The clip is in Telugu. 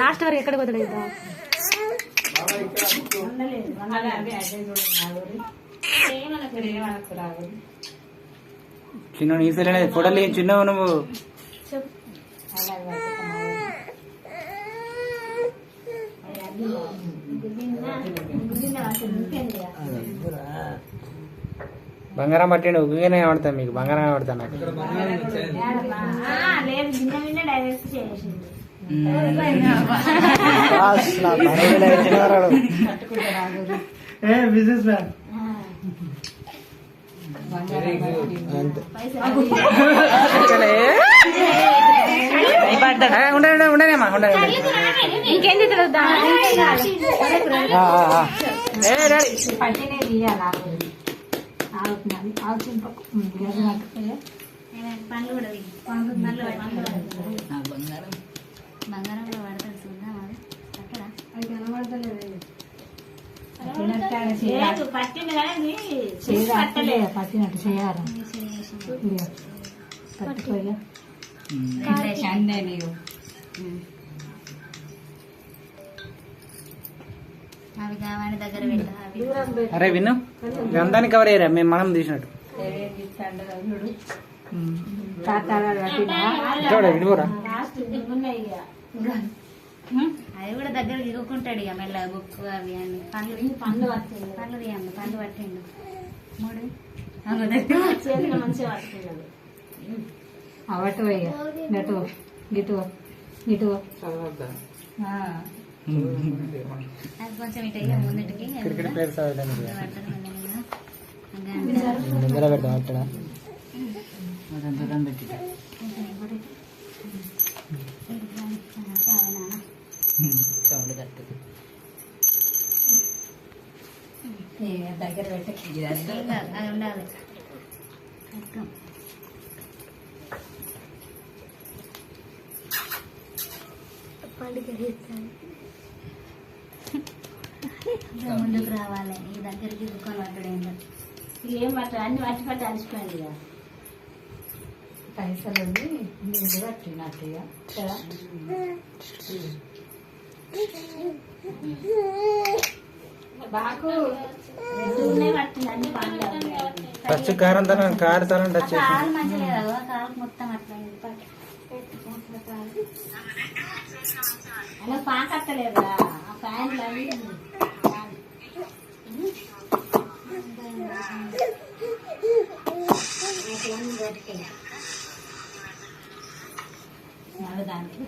లాస్ట్ వరకు ఎక్కడ పోతాడు చిన్న నీ సరే ఫోటోలు చిన్న నువ్వు. బంగారం పట్టిండు ఉగ్గుగానే పడతాను మీకు బంగారం పడతాను నాకు. బిజినెస్ మ్యాన్ ఉండండి ఉండండి. ఇంకేం తిరుగుతా ఆ, ఆ, ఆ. ఏ డాడీ పండ్లు కూడా. పండ్లు పండ్లు బంగారంలో పడతాడు చూద్దాం అది అక్కడ లేదు, పట్టింది కానీ ఇది పట్టలేదు. పట్టినట్టు చేయాలి. అన్నీ నీవు. అరే విను గంధాన్ని కవర్ అయ్యారా మేము మనం తీసినట్టు. చూడ విడిపోరా? ఇక. అవి కూడా దగ్గర దిగుకుంటాడు ఇక మెల్ల బుక్ అవి అన్ని. పండ్లు పండ్లు పట్టిండు. పండ్లు తీయండి పండ్లు పట్టిండు. మూడు అవటు పోయిగా గటు గిటు గిటు అది కొంచెం ఇటు అయ్యి ముందుటికి క్రికెట్ ప్లేయర్స్ అవ్వడానికి పడతాడు మెల్లగా. ఇంకా అంతా ముందర పెడతాం అక్కడ అదంతా దాన్ని పెట్టి కొంచెం ఇప్పుడు చాలు సౌండ్ కట్టదు దగ్గర పెట్టకి అది ఉండాలి అర్థం ఇంకా ముందుకు రావాలి. ఈ దగ్గరికి దుకాణం పట్టడం ఏం పట్ట? అన్ని పట్టి పట్టి అలసిపోయింది ఇక పైసలు ఉంది నీళ్ళు పట్టినట్టు బాకు. పట్టింది అన్ని ఫస్ట్ కారం తనం అట్లా. పట్టు. అలా పాకట్టలేదా ఆ ఫ్యాన్లు అవి నడదానికి